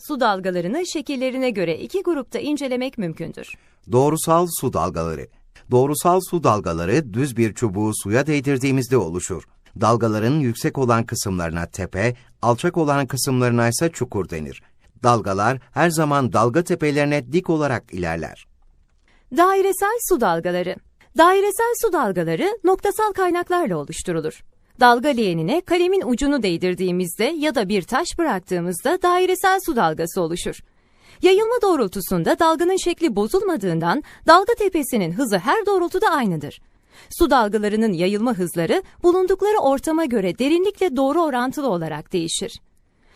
Su dalgalarını şekillerine göre iki grupta incelemek mümkündür. Doğrusal su dalgaları. Doğrusal su dalgaları düz bir çubuğu suya değdirdiğimizde oluşur. Dalgaların yüksek olan kısımlarına tepe, alçak olan kısımlarına ise çukur denir. Dalgalar her zaman dalga tepelerine dik olarak ilerler. Dairesel su dalgaları. Dairesel su dalgaları noktasal kaynaklarla oluşturulur. Dalga leğenine kalemin ucunu değdirdiğimizde ya da bir taş bıraktığımızda dairesel su dalgası oluşur. Yayılma doğrultusunda dalganın şekli bozulmadığından dalga tepesinin hızı her doğrultuda aynıdır. Su dalgalarının yayılma hızları bulundukları ortama göre derinlikle doğru orantılı olarak değişir.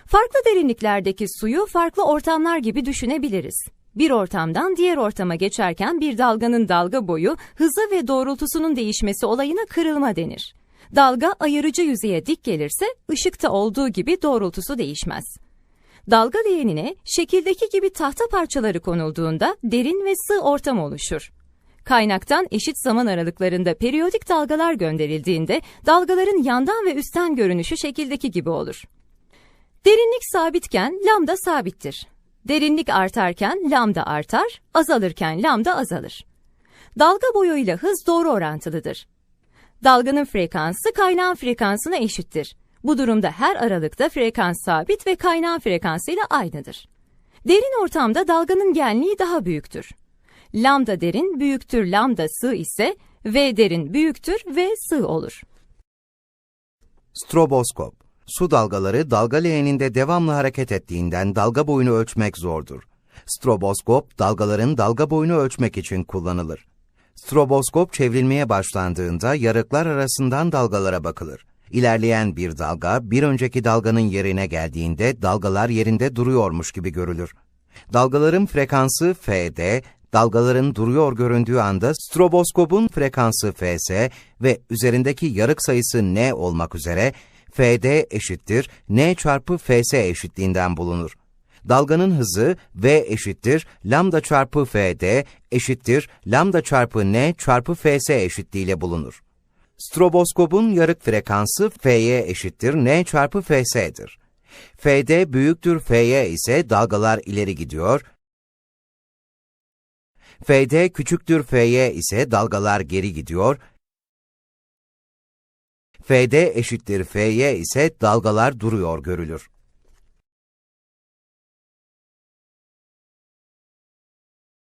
Farklı derinliklerdeki suyu farklı ortamlar gibi düşünebiliriz. Bir ortamdan diğer ortama geçerken bir dalganın dalga boyu, hızı ve doğrultusunun değişmesi olayına kırılma denir. Dalga ayırıcı yüzeye dik gelirse ışıkta olduğu gibi doğrultusu değişmez. Dalga leğenine şekildeki gibi tahta parçaları konulduğunda derin ve sığ ortam oluşur. Kaynaktan eşit zaman aralıklarında periyodik dalgalar gönderildiğinde dalgaların yandan ve üstten görünüşü şekildeki gibi olur. Derinlik sabitken lambda sabittir. Derinlik artarken lambda artar, azalırken lambda azalır. Dalga boyuyla hız doğru orantılıdır. Dalganın frekansı kaynağın frekansına eşittir. Bu durumda her aralıkta frekans sabit ve kaynağın frekansıyla aynıdır. Derin ortamda dalganın genliği daha büyüktür. Lambda derin büyüktür lambda sığ ise V derin büyüktür V sığ olur. Stroboskop. Su dalgaları dalga leğeninde devamlı hareket ettiğinden dalga boyunu ölçmek zordur. Stroboskop, dalgaların dalga boyunu ölçmek için kullanılır. Stroboskop çevrilmeye başlandığında yarıklar arasından dalgalara bakılır. İlerleyen bir dalga, bir önceki dalganın yerine geldiğinde dalgalar yerinde duruyormuş gibi görülür. Dalgaların frekansı F'de, dalgaların duruyor göründüğü anda stroboskopun frekansı Fs ve üzerindeki yarık sayısı n olmak üzere Fd eşittir n çarpı Fs eşitliğinden bulunur. Dalganın hızı v eşittir lambda çarpı Fd eşittir lambda çarpı n çarpı Fs eşitliğiyle bulunur. Stroboskopun yarık frekansı F'ye eşittir n çarpı Fs'dir. Fd büyüktür F'ye ise dalgalar ileri gidiyor, Fd küçüktür F'ye ise dalgalar geri gidiyor, Fd eşittir F'ye ise dalgalar duruyor görülür.